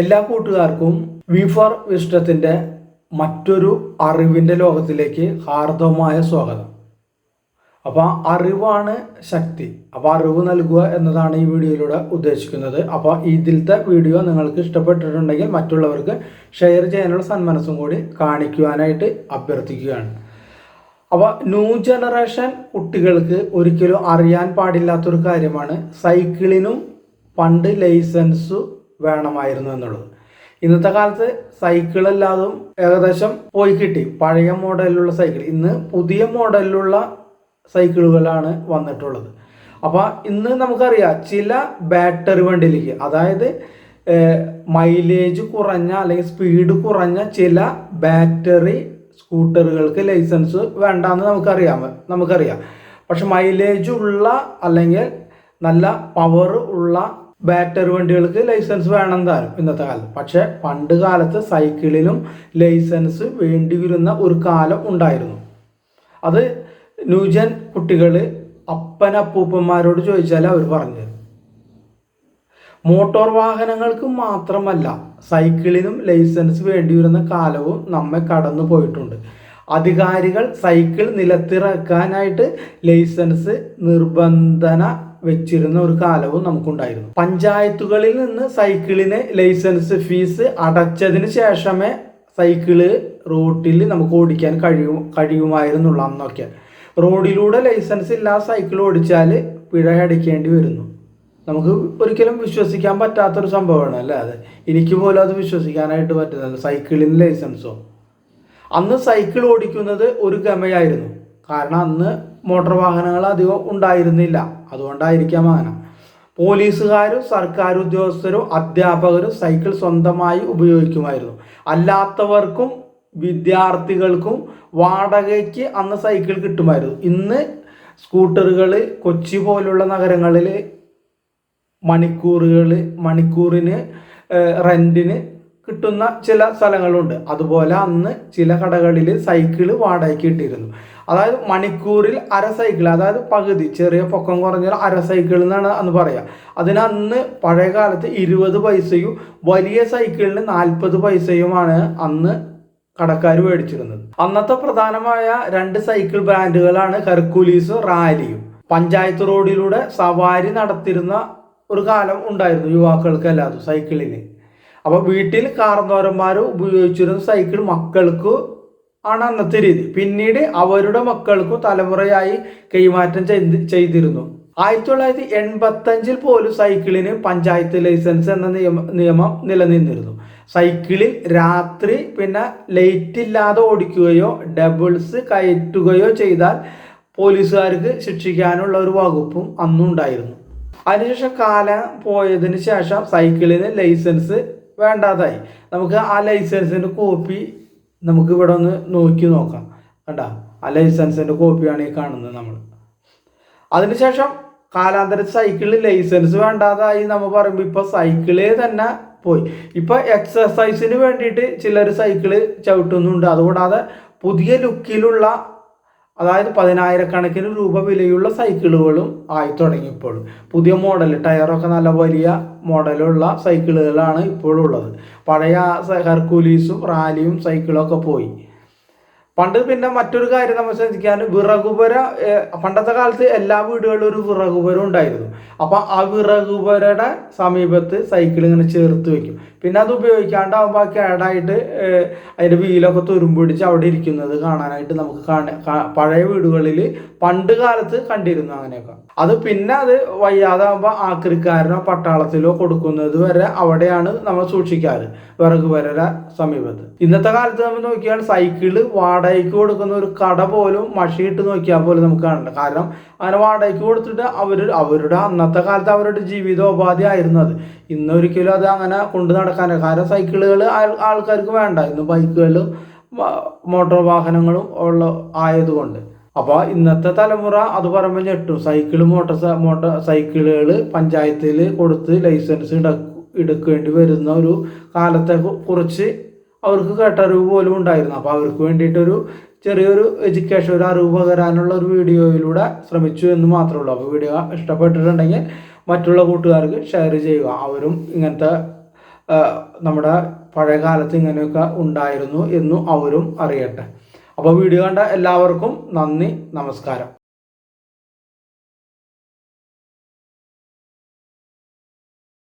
എല്ലാ കൂട്ടുകാർക്കും V four വിഷ്ടത്തിന്റെ മറ്റൊരു അറിവിന്റെ ലോകത്തിലേക്ക് ഹാർദവമായ സ്വാഗതം. അപ്പോൾ അറിവാണ് ശക്തി. അപ്പോൾ അറിവ് നൽകുക എന്നതാണ് ഈ വീഡിയോയിലൂടെ ഉദ്ദേശിക്കുന്നത്. അപ്പോൾ ഇതിലത്തെ വീഡിയോ നിങ്ങൾക്ക് ഇഷ്ടപ്പെട്ടിട്ടുണ്ടെങ്കിൽ മറ്റുള്ളവർക്ക് ഷെയർ ചെയ്യാനുള്ള സന്മനസ്സും കൂടി കാണിക്കുവാനായിട്ട് അഭ്യർത്ഥിക്കുകയാണ്. അപ്പോൾ ന്യൂ ജനറേഷൻ കുട്ടികൾക്ക് ഒരിക്കലും അറിയാൻ പാടില്ലാത്തൊരു കാര്യമാണ് സൈക്കിളിനും പണ്ട് ലൈസൻസ് വേണമായിരുന്നു എന്നുള്ളത്. ഇന്നത്തെ കാലത്ത് സൈക്കിളല്ലാതും ഏകദേശം പോയി കിട്ടി. പഴയ മോഡലിലുള്ള സൈക്കിൾ ഇന്ന് പുതിയ മോഡലിലുള്ള സൈക്കിളുകളാണ് വന്നിട്ടുള്ളത്. അപ്പോൾ ഇന്ന് നമുക്കറിയാം ചില ബാറ്ററി വണ്ടിയിലേക്ക് അതായത് മൈലേജ് കുറഞ്ഞ അല്ലെങ്കിൽ സ്പീഡ് കുറഞ്ഞ ചില ബാറ്ററി സ്കൂട്ടറുകൾക്ക് ലൈസൻസ് വേണ്ടാന്ന് നമുക്കറിയാം നമുക്കറിയാം. പക്ഷെ മൈലേജ് ഉള്ള അല്ലെങ്കിൽ നല്ല പവർ ഉള്ള ബാറ്ററി വണ്ടികൾക്ക് ലൈസൻസ് വേണം താനും ഇന്നത്തെ കാലത്ത്. പക്ഷെ പണ്ട് കാലത്ത് സൈക്കിളിലും ലൈസൻസ് വേണ്ടി വരുന്ന ഒരു കാലം ഉണ്ടായിരുന്നു. അത് ന്യൂജൻ കുട്ടികൾ അപ്പനപ്പൂപ്പന്മാരോട് ചോദിച്ചാൽ അവർ പറഞ്ഞു മോട്ടോർ വാഹനങ്ങൾക്ക് മാത്രമല്ല സൈക്കിളിനും ലൈസൻസ് വേണ്ടി വരുന്ന കാലവും നമ്മെ കടന്നു പോയിട്ടുണ്ട്. അധികാരികൾ സൈക്കിൾ നിലത്തിറക്കാനായിട്ട് ലൈസൻസ് നിർബന്ധന വെച്ചിരുന്ന ഒരു കാലവും നമുക്കുണ്ടായിരുന്നു. പഞ്ചായത്തുകളിൽ നിന്ന് സൈക്കിളിന് ലൈസൻസ് ഫീസ് അടച്ചതിന് ശേഷമേ സൈക്കിൾ റോട്ടിൽ നമുക്ക് ഓടിക്കാൻ കഴിയും കഴിയുമായിരുന്നുള്ളൂ അന്നൊക്കെ. റോഡിലൂടെ ലൈസൻസ് ഇല്ലാതെ സൈക്കിൾ ഓടിച്ചാൽ പിഴ അടിക്കേണ്ടി വരുന്നു. നമുക്ക് ഒരിക്കലും വിശ്വസിക്കാൻ പറ്റാത്തൊരു സംഭവമാണ് അല്ലേ? അത് എനിക്ക് പോലും അത് വിശ്വസിക്കാനായിട്ട് പറ്റുന്നില്ല സൈക്കിളിന് ലൈസൻസോ. അന്ന് സൈക്കിൾ ഓടിക്കുന്നത് ഒരു ഗമയായിരുന്നു. കാരണം അന്ന് മോട്ടോർ വാഹനങ്ങൾ അധികം ഉണ്ടായിരുന്നില്ല. അതുകൊണ്ടായിരിക്കാം അങ്ങനെ. പോലീസുകാരും സർക്കാർ ഉദ്യോഗസ്ഥരും അധ്യാപകരും സൈക്കിൾ സ്വന്തമായി ഉപയോഗിക്കുമായിരുന്നു. അല്ലാത്തവർക്കും വിദ്യാർത്ഥികൾക്കും വാടകയ്ക്ക് അന്ന് സൈക്കിൾ കിട്ടുമായിരുന്നു. ഇന്ന് സ്കൂട്ടറുകൾ കൊച്ചി പോലുള്ള നഗരങ്ങളിൽ മണിക്കൂറുകൾ മണിക്കൂറിന് റെന്റിന് കിട്ടുന്ന ചില സ്ഥലങ്ങളുണ്ട്. അതുപോലെ അന്ന് ചില കടകളിൽ സൈക്കിൾ വാടകയ്ക്ക് കിട്ടിയിരുന്നു. അതായത് മണിക്കൂറിൽ അര സൈക്കിൾ അതായത് പകുതി ചെറിയ പൊക്കം കുറഞ്ഞ അര സൈക്കിൾ എന്നാണ് അന്ന് പറയാം. അതിനന്ന് പഴയ കാലത്ത് ഇരുപത് പൈസയും വലിയ സൈക്കിളിന് നാൽപ്പത് പൈസയുമാണ് അന്ന് കടക്കാർ മേടിച്ചിരുന്നത്. അന്നത്തെ പ്രധാനമായ രണ്ട് സൈക്കിൾ ബ്രാൻഡുകളാണ് ഹെർക്കുലീസും റാലിയും. പഞ്ചായത്ത് റോഡിലൂടെ സവാരി നടത്തിരുന്ന ഒരു കാലം ഉണ്ടായിരുന്നു യുവാക്കൾക്കല്ലാതെ സൈക്കിളിന്. അപ്പോൾ വീട്ടിൽ കാർന്നോരന്മാർ ഉപയോഗിച്ചിരുന്ന സൈക്കിൾ മക്കൾക്ക് ആണ് അന്നത്തെ രീതി. പിന്നീട് അവരുടെ മക്കൾക്കും തലമുറയായി കൈമാറ്റം ചെയ്ത് ചെയ്തിരുന്നു. ആയിരത്തി തൊള്ളായിരത്തി എൺപത്തഞ്ചിൽ പോലും സൈക്കിളിന് പഞ്ചായത്ത് ലൈസൻസ് എന്ന നിയമ നിയമം നിലനിന്നിരുന്നു. സൈക്കിളിൽ രാത്രി പിന്നെ ലൈറ്റ് ഇല്ലാതെ ഓടിക്കുകയോ ഡബിൾസ് കയറ്റുകയോ ചെയ്താൽ പോലീസുകാർക്ക് ശിക്ഷിക്കാനുള്ള ഒരു വകുപ്പും അന്നുണ്ടായിരുന്നു. അതിനുശേഷം കാലം പോയതിന് ശേഷം സൈക്കിളിന് ലൈസൻസ് വേണ്ടാതായി. നമുക്ക് ആ ലൈസൻസിന്റെ കോപ്പി നമുക്ക് ഇവിടെ ഒന്ന് നോക്കി നോക്കാം. കണ്ട? ആ ലൈസൻസിന്റെ കോപ്പിയാണ് ഈ കാണുന്നത് നമ്മൾ. അതിനുശേഷം കാലാന്തര സൈക്കിളിൽ ലൈസൻസ് വേണ്ടാതായി നമ്മൾ പറയുമ്പോൾ ഇപ്പോൾ സൈക്കിളേ തന്നെ പോയി. ഇപ്പോൾ എക്സസൈസിന് വേണ്ടിയിട്ട് ചിലർ സൈക്കിൾ ചവിട്ടുന്നുണ്ട്. അതുകൂടാതെ പുതിയ ലുക്കിലുള്ള അതായത് പതിനായിരക്കണക്കിന് രൂപ വിലയുള്ള സൈക്കിളുകളും ആയി തുടങ്ങിയപ്പോൾ പുതിയ മോഡൽ ടയറൊക്കെ നല്ല വലിയ മോഡലുള്ള സൈക്കിളുകളാണ് ഇപ്പോഴുള്ളത് പഴയ ഹെർക്കുലീസും റാലിയും സൈക്കിളൊക്കെ പോയി. പണ്ട് പിന്നെ മറ്റൊരു കാര്യം നമ്മൾ ശ്രദ്ധിക്കാൻ വിറകുപര പണ്ടത്തെ കാലത്ത് എല്ലാ വീടുകളിലും ഒരു വിറകുപുരം ഉണ്ടായിരുന്നു. അപ്പം ആ വിറകുപരയുടെ സമീപത്ത് സൈക്കിൾ ഇങ്ങനെ ചേർത്ത് വെക്കും. പിന്നെ അത് ഉപയോഗിക്കാണ്ടാവുമ്പോൾ ആ കേടായിട്ട് അതിന്റെ വീലൊക്കെ തുരുമ്പിടിച്ച് അവിടെ ഇരിക്കുന്നത് കാണാനായിട്ട് നമുക്ക് പഴയ വീടുകളിൽ പണ്ട് കാലത്ത് കണ്ടിരുന്നു അങ്ങനെയൊക്കെ. അത് പിന്നെ അത് വയ്യാതാകുമ്പോൾ ആക്രിക്കാരനോ പട്ടാളത്തിലോ കൊടുക്കുന്നത് വരെ അവിടെയാണ് നമ്മൾ സൂക്ഷിക്കാറ്. വിറക് വരര സമീപത്ത്. ഇന്നത്തെ കാലത്ത് നമ്മൾ നോക്കിയാൽ സൈക്കിൾ വാടകയ്ക്ക് കൊടുക്കുന്ന ഒരു കട പോലും മഷിയിട്ട് നോക്കിയാൽ പോലും നമുക്ക് കാണണ്ട. കാരണം അങ്ങനെ വാടകയ്ക്ക് കൊടുത്തിട്ട് അവർ അവരുടെ അന്നത്തെ കാലത്ത് അവരുടെ ജീവിതോപാധി ആയിരുന്നു അത്. ഇന്നൊരിക്കലും അത് അങ്ങനെ കൊണ്ടു നടക്കാൻ കാരണം സൈക്കിളുകൾ ആൾക്കാർക്ക് വേണ്ട. ഇന്ന് ബൈക്കുകളും മോട്ടോർ വാഹനങ്ങളും ഉള്ള ആയതുകൊണ്ട്. അപ്പോൾ ഇന്നത്തെ തലമുറ അത് പറയുമ്പോൾ ഞെട്ടും സൈക്കിൾ മോട്ടോർ മോട്ടോർ സൈക്കിളുകൾ പഞ്ചായത്തിൽ കൊടുത്ത് ലൈസൻസ് എടുക്കേണ്ടി വരുന്ന ഒരു കാലത്തെ കുറിച്ച് അവർക്ക് കേട്ടറിവ് പോലും ഉണ്ടായിരുന്നു. അപ്പോൾ അവർക്ക് വേണ്ടിയിട്ടൊരു ചെറിയൊരു എഡ്യൂക്കേഷൻ ഒരു അറിവ് പകരാനുള്ള ഒരു വീഡിയോയിലൂടെ ശ്രമിച്ചു എന്ന് മാത്രമേ ഉള്ളൂ. അപ്പോൾ വീഡിയോ ഇഷ്ടപ്പെട്ടിട്ടുണ്ടെങ്കിൽ മറ്റുള്ള കൂട്ടുകാർക്ക് ഷെയർ ചെയ്യുക. അവരും ഇങ്ങനത്തെ നമ്മുടെ പഴയ കാലത്ത് ഇങ്ങനെയൊക്കെ ഉണ്ടായിരുന്നു എന്നും അവരും അറിയട്ടെ. അപ്പോൾ വീഡിയോ കണ്ട എല്ലാവർക്കും നന്ദി നമസ്കാരം.